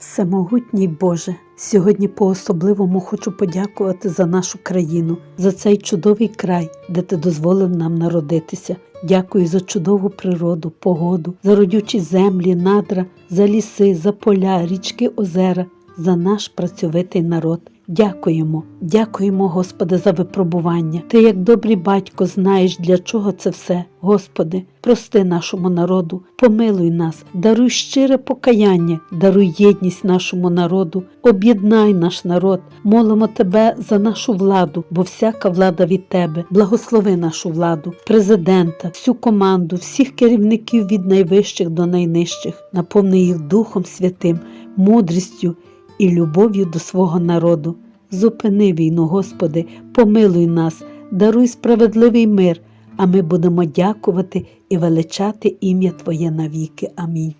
Всемогутній Боже, сьогодні по-особливому хочу подякувати за нашу країну, за цей чудовий край, де ти дозволив нам народитися. Дякую за чудову природу, погоду, за родючі землі, надра, за ліси, за поля, річки, озера, за наш працьовитий народ. Дякуємо, дякуємо, Господи, за випробування. Ти, як добрий батько, знаєш, для чого це все. Господи, прости нашому народу, помилуй нас, даруй щире покаяння, даруй єдність нашому народу, об'єднай наш народ, молимо Тебе за нашу владу, бо всяка влада від Тебе. Благослови нашу владу, президента, всю команду, всіх керівників від найвищих до найнижчих, наповни їх Духом Святим, мудрістю і любов'ю до свого народу. Зупини війну, Господи, помилуй нас, даруй справедливий мир, а ми будемо дякувати і величати ім'я Твоє навіки. Амінь.